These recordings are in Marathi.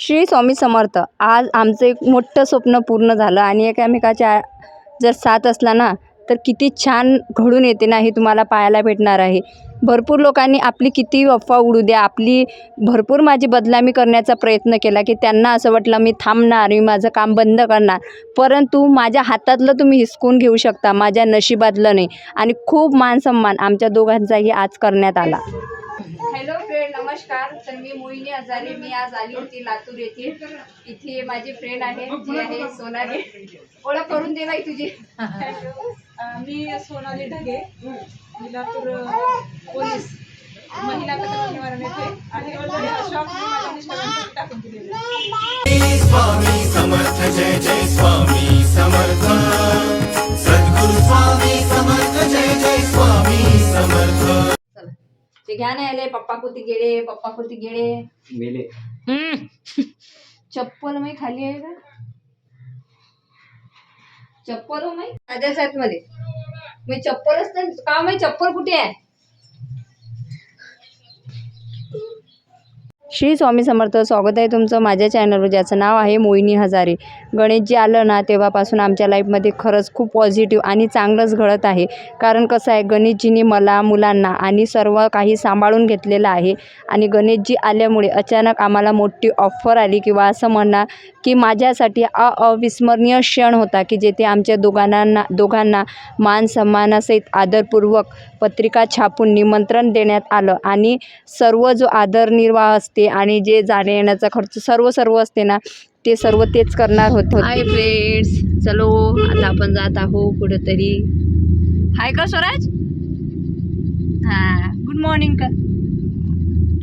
श्री स्वामी समर्थ. आज आमचं एक मोठं स्वप्न पूर्ण झालं आणि एकामेकाच्या जर साथ असला ना तर किती छान घडून येते ना हे तुम्हाला पाहायला भेटणार आहे. भरपूर लोकांनी आपली किती अफवा उडू द्या आपली भरपूर माझी बदनामी करण्याचा प्रयत्न केला की त्यांना असं वाटलं मी थांबणार मी माझं काम बंद करणार. परंतु माझ्या हातातलं तुम्ही हिसकून घेऊ शकता माझ्या नशिबातलं नाही. आणि खूप मान सन्मान आमच्या दोघांचाही आज करण्यात आला. नमस्कार. तर मी मोहिनी हजारे मी आज आली होती लातूर येथे इथे माझी फ्रेंड आहे. जी आहे सोनाली. ओळख करून दे बाई तुझी. मी सोनाली ढगे. मी लातूर पोलीस महिला निवारण येथे आहे. टाकून दिलेला स्वामी समर्थ जय जय स्वामी समर्थ. सद्गुरु स्वामी समर्थ जय जय स्वामी समर्थ. ते घ्या नाही आले पप्पा कुठे गेले पप्पा कुठे गेले मेले. चप्पल माही खाली आहे का? चप्पल हो माही माझ्या साथमध्ये मी चप्पलच नाही का माही चप्पल कुठे आहे? श्री स्वामी समर्थ स्वागत आहे तुमचं माझ्या चॅनलवर ज्याचं नाव आहे मोहिनी हजारे. गणेशजी आलं ना तेव्हापासून आमच्या लाईफमध्ये खरंच खूप पॉझिटिव्ह आणि चांगलंच घडत आहे. कारण कसं आहे गणेशजीनी मला मुलांना आणि सर्व काही सांभाळून घेतलेलं आहे. आणि गणेशजी आल्यामुळे अचानक आम्हाला मोठी ऑफर आली किंवा असं म्हणा की माझ्यासाठी अविस्मरणीय क्षण होता की जेथे आमच्या दोघांना दोघांना मान सन्मानासहित आदरपूर्वक पत्रिका छापून निमंत्रण देण्यात आलं आणि सर्व जो आदरनिर्वाह असते आणि जे जाण्या येण्याचा खर्च सर्व सर्व असते ना ते सर्व तेच करणार होत हाय फ्रेंड्स चलो आता आपण जात आहो कुठेतरी. हाय का स्वराज? हां गुड मॉर्निंग कर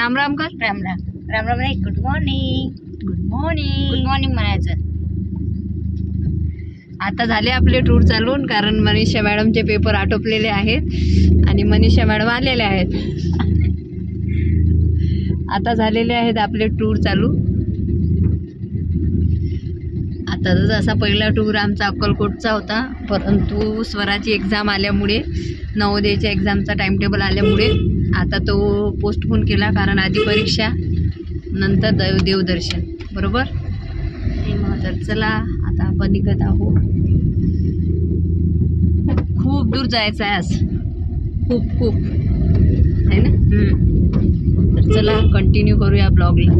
राम राम कर राम राम राम राम नाही good morning good morning good morning म्हणायचं. आता झाले आपले टूर चालून कारण मनीषा मॅडमचे पेपर आटोपलेले आहेत आणि मनीषा मॅडम आलेले आहेत. आता झालेले आहेत आपले टूर चालू. आता जसा पहिला टूर आमचा अक्कलकोटचा होता परंतु स्वराची एक्झाम आल्यामुळे नवोदयच्या एक्झामचा टाईमटेबल आल्यामुळे आता तो पोस्टपोन केला कारण आधी परीक्षा नंतर देव देवदर्शन. बरोबर? तर चला आता आपण निघत आहोत. खूप दूर जायचं आहे आज. खूप खूप. आहे ना? हम्म. तर चला कंटिन्यू करूया ब्लॉगला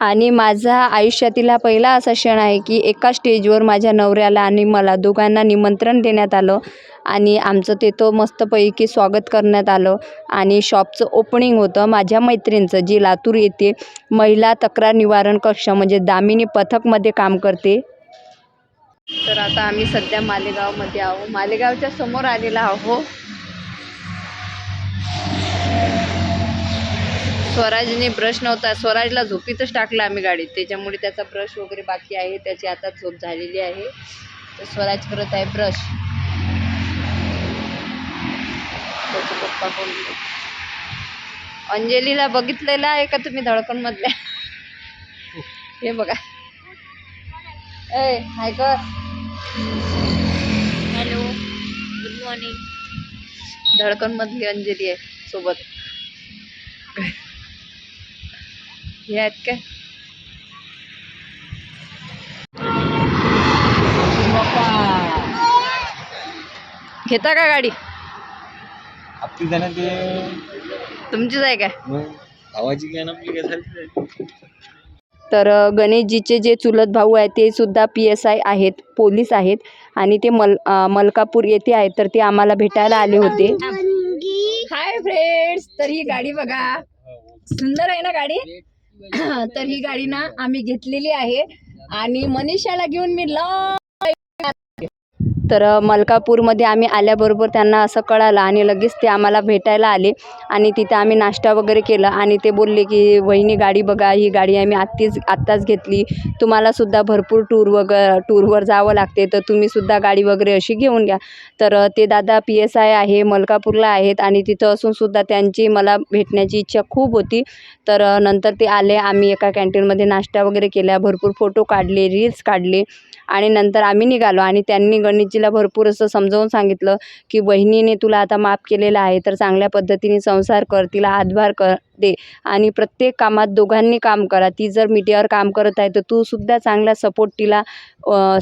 आणि माझा आयुष्यातील हा पहिला असा क्षण आहे की एका स्टेजवर माझ्या नवऱ्याला आणि मला दोघांना निमंत्रण देण्यात आलं आणि आमचं तिथं मस्तपैकी स्वागत करण्यात आलं आणि शॉपचं ओपनिंग होतं माझ्या मैत्रिणीचं जी लातूर येथे महिला तक्रार निवारण कक्ष म्हणजे दामिनी पथकमध्ये काम करते. तर आता आम्ही सध्या मालेगावमध्ये आहो मालेगावच्या समोर आलेला आहो स्वराजने ब्रश नव्हता स्वराजला झोपीतच टाकला आम्ही गाडीत. त्याच्यामुळे त्याचा ब्रश वगैरे बाकी आहे त्याची आता झोप झालेली आहे. तर स्वराज करत आहे ब्रश त्याचे पप्पा कोण अंजलीला बघितलेलं आहे का तुम्ही धडकन मधल्या हे बघा. ए हाय कर. Hello good morning. धडकन मधली अंजली आहे सोबत. हे आहेत काय घेता का गाडी आपली जाणं ते तुमचीच आहे काय काय ना आपली काय झाली तर गणेशजीचे जे चुलत भाऊ आहेत ते सुद्धा पी एस आय आहेत पोलीस आहेत. आणि ते मल अ, मलकापूर येथे आहेत तर ते आम्हाला भेटायला आले होते. हाय फ्रेंड्स तर ही गाडी बघा. सुंदर आहे ना गाडी? तर ही गाडी ना आम्ही घेतलेली आहे. आणि मनीषाला घेऊन मी ल तर मलकापूरमध्ये आम्ही आल्याबरोबर त्यांना असं कळालं आणि लगेच ते आम्हाला भेटायला आले आणि तिथे आम्ही नाश्ता वगैरे केला आणि ते बोलले की वहिनी गाडी बघा ही गाडी आम्ही आत्तीच आत्ताच घेतली. तुम्हालासुद्धा भरपूर टूर वग टूरवर जावं लागते तर तुम्हीसुद्धा गाडी वगैरे अशी घेऊन घ्या. तर ते दादा पी एस आय आहे मलकापूरला आहेत आणि तिथं असूनसुद्धा त्यांची मला भेटण्याची इच्छा खूप होती. तर नंतर ते आले आम्ही एका कॅन्टीनमध्ये नाश्ता वगैरे केला भरपूर फोटो काढले रील्स काढले आणि नंतर आम्ही निघालो आणि त्यांनी गणित तिला भरपूर असं समजावून सांगितलं की बहिणीने तुला आता माफ केलेलं आहे तर चांगल्या पद्धतीने संसार कर तिला हातभार कर. दे आणि प्रत्येक कामात दोघांनी काम करा. ती जर मीडियावर काम करत आहे तर तू सुद्धा चांगला सपोर्ट तिला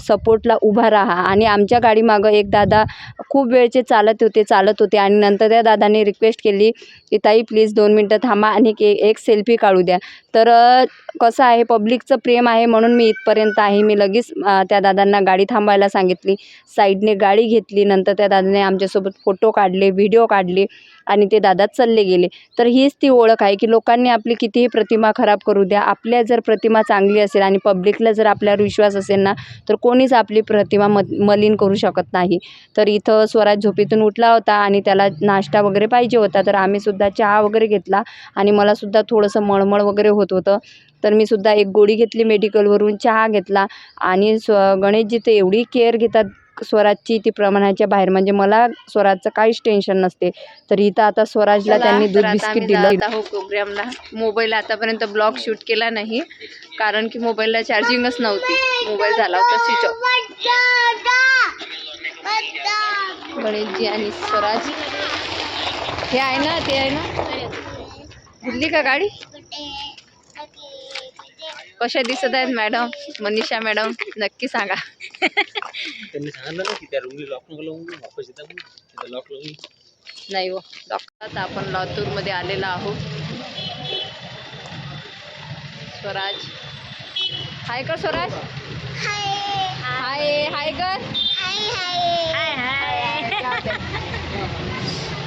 सपोर्टला उभा राहा. आणि आमच्या गाडीमागं एक दादा खूप वेळचे चालत होते चालत होते. आणि नंतर त्या दादाने रिक्वेस्ट केली की ताई प्लीज दोन मिनटं थांबा आणि के एक सेल्फी काढू द्या. तर कसं आहे पब्लिकचं प्रेम आहे म्हणून मी इथपर्यंत आहे. मी लगेच त्या दादांना गाडी थांबायला सांगितली. साईडने गाडी घेतली. नंतर त्या दादाने आमच्यासोबत फोटो काढले व्हिडिओ काढले. आणि ते दादा चालले गेले. तर हीच ती ओळख आहे की लोकांनी आपली कितीही प्रतिमा खराब करू द्या आपल्या जर प्रतिमा चांगली असेल आणि पब्लिकला जर आपल्यावर विश्वास असेल ना तर कोणीच आपली प्रतिमा म मलिन करू शकत नाही. तर इथं स्वराज झोपेतून उठला होता आणि त्याला नाश्ता वगैरे पाहिजे होता. तर आम्हीसुद्धा चहा वगैरे घेतला आणि मलासुद्धा थोडंसं मळमळ वगैरे होत होतं. तर मी सुद्धा एक गोळी घेतली मेडिकलवरून चहा घेतला आणि स्व गणेशजी तर एवढी केअर घेतात स्वराजची ती प्रमाणाच्या बाहेर म्हणजे मला स्वराजचं काहीच टेन्शन नसते. तर इथं आता स्वराजला त्यांनी दूध बिस्किट दिलं. हो प्रोग्रामला. मोबाईल आतापर्यंत ब्लॉग शूट केला नाही कारण की मोबाईलला चार्जिंगच नव्हती. मोबाईल झाला होता स्विच ऑफ गणेशजी आणि स्वराज. हे आहे ना ते आहे ना? दिली का गाडी? कशा दिसत आहेत मॅडम? मनीषा मॅडम नक्की सांगा. त्यांनी सांगितलं ना की त्या रूमला लॉक नको लावून वापस येतात. तिथं लॉक लावून नाही हो डॉक्टर आपण लातूरमध्ये आलेलो आहोत. स्वराज. हाय का स्वराज? हाय. हाय कर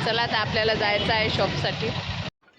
चला आता आपल्याला जायचं आहे शॉपसाठी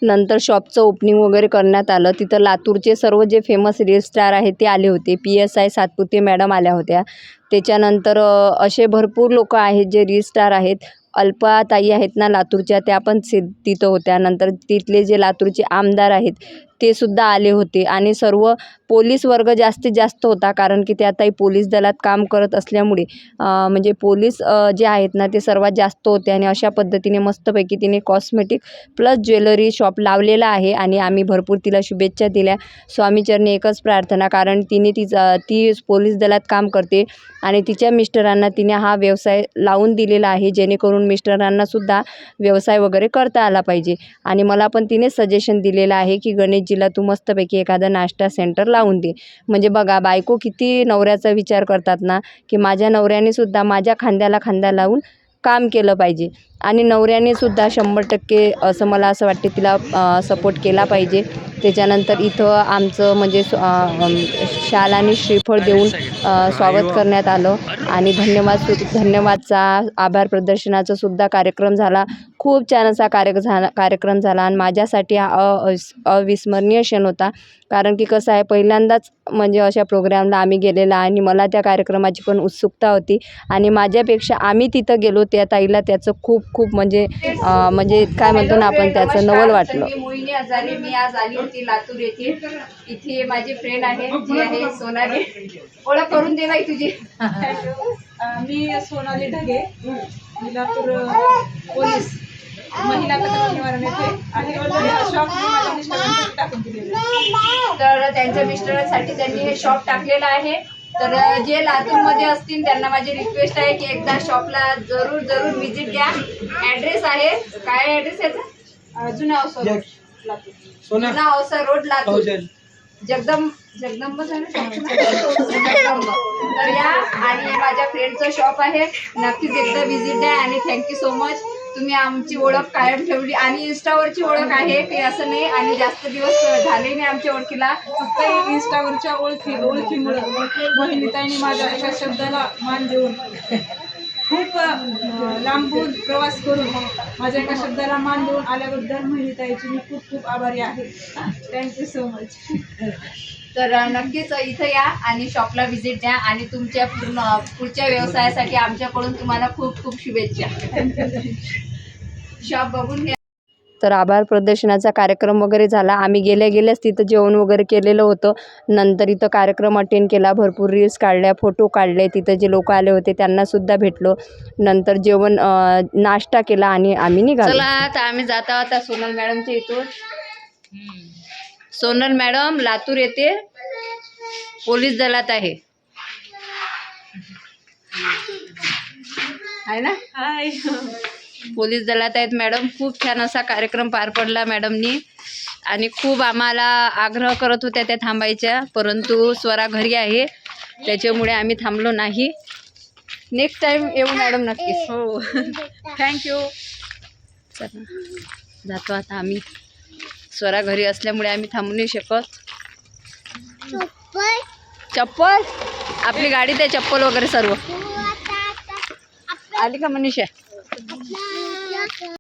नंतर शॉपचं ओपनिंग वगैरे करण्यात आलं. तिथं लातूरचे सर्व जे फेमस रील स्टार आहेत ते आले होते. P S I Satpute madam आल्या होत्या. त्याच्यानंतर असे भरपूर लोक आहेत जे रील स्टार आहेत. अल्पा ताई आहेत ना लातूरच्या त्या पण सि तिथं होत्या. नंतर तिथले जे लातूरचे आमदार आहेत ते सुद्धा आले होते. आणि सर्व पोलीस वर्ग जास्तीत जास्त होता कारण की त्या ताई पोलीस दलात काम करत असल्यामुळे म्हणजे पोलीस जे आहेत ना ते सर्वात जास्त होते. आणि अशा पद्धतीने मस्तपैकी तिने कॉस्मेटिक प्लस ज्वेलरी शॉप लावलेला आहे. आणि आम्ही भरपूर तिला शुभेच्छा दिल्या. स्वामीचरणी एकच प्रार्थना कारण तिने तिचा ती पोलीस दलात काम करते. आणि तिच्या मिस्टरांना तिने हा व्यवसाय लावून दिलेला आहे जेणेकरून मिस्टरांनासुद्धा व्यवसाय वगैरे करता आला पाहिजे. आणि मला पण तिने सजेशन दिलेलं आहे की गणेश गणेशजीला तू मस्तपैकी एखादा नाश्ता सेंटर लावून दे. म्हणजे बघा बायको किती नवऱ्याचा विचार करतात ना की माझ्या नवऱ्याने सुद्धा माझ्या खांद्याला खांदा लावून काम केलं पाहिजे. आणि नवऱ्याने सुद्धा शंभर टक्के असं मला असं वाटते तिला सपोर्ट केला पाहिजे. त्याच्यानंतर इथं आमचं म्हणजे शाल आणि श्रीफळ देऊन स्वागत करण्यात आलं. आणि धन्यवाद सु धन्यवादचा आभार प्रदर्शनाचा सुद्धा कार्यक्रम झाला. खूप छान असा कार्य झाला कार्यक्रम झाला. आणि माझ्यासाठी हा अ अविस्मरणीय क्षण होता. कारण की कसं आहे पहिल्यांदाच म्हणजे अशा प्रोग्रामला आम्ही गेलेला आणि मला त्या कार्यक्रमाची पण उत्सुकता होती. आणि माझ्यापेक्षा आम्ही तिथं गेलो त्या ताईला त्याचं खूप खूप म्हणजे म्हणजे काय म्हणतो ना आपण त्याचं नवल वाटलं. मी मोहिनी हजारे मी आज आली होती लातूर येथे. इथे माझी फ्रेंड आहे जी आहे सोनाली. ओळख करून दे बाई तुझी. मी सोनाली ढगे. मी लातूर पोलीस महिला निवारण येथे आणि. तर त्यांच्या मिस्टरांसाठी त्यांनी हे शॉप टाकलेलं आहे. तर जे लातूरमध्ये असतील त्यांना माझी रिक्वेस्ट आहे की एकदा शॉपला जरूर जरूर व्हिजिट द्या ॲड्रेस आहे. काय ॲड्रेस याचा? जुना अवसर लातूर. जुना औसा रोड लातूर. जगदम जगदंब जगदंब तर या आणि माझ्या फ्रेंडचं शॉप आहे. नक्कीच एकदा व्हिजिट द्या आणि थँक्यू सो मच तुम्ही आमची ओळख कायम ठेवली आणि इन्स्टावरची ओळख आहे की असं नाही आणि जास्त दिवस झाले नाही आमच्या ओळखीला फक्त इंस्टावरच्या ओळखी ओळखीमुळं. मोहिनीताईने माझ्या एका शब्दाला मान देऊन खूप लांबून प्रवास करून माझ्या एका शब्दाला मान देऊन आल्याबद्दल मोहिनीताईची मी खूप खूप आभारी आहे. थँक्यू सो मच तर नक्कीच इथं या आणि शॉपला व्हिजिट द्या आणि तुमच्या पूर्ण पुढच्या व्यवसायासाठी आमच्याकडून तुम्हाला खूप खूप शुभेच्छा. शॉप बघून घ्या तर आभार प्रदर्शनाचा कार्यक्रम वगैरे झाला. आम्ही गेल्या गेल्याच तिथं जेवण वगैरे केलेलं होतं. नंतर इथं कार्यक्रम अटेंड केला. भरपूर रील्स काढल्या फोटो काढले. तिथं जे लोक आले होते त्यांनासुद्धा भेटलो. नंतर जेवण नाश्ता केला आणि आम्ही निघालो. चला आता आम्ही जाता आता सोनल मॅडमच्या इथून. सोनल मॅडम लातूर येथे पोलीस दलात आहे. आहे ना? हाय पोलीस दलात आहेत. मॅडम खूप छान असा कार्यक्रम पार पडला मॅडमनी. आणि खूप आम्हाला आग्रह करत होत्या त्या थांबायच्या परंतु स्वरा घरी आहे. त्याच्यामुळे आम्ही थांबलो नाही. नेक्स्ट टाइम येऊ मॅडम नक्कीच. हो. थँक्यू चला. जातो आता आम्ही. स्वरा घरी असल्यामुळे आम्ही थांबू नाही शकत. चप्पल? आपली गाडी ते चप्पल वगैरे सर्व. आली का मनीषा? 要要要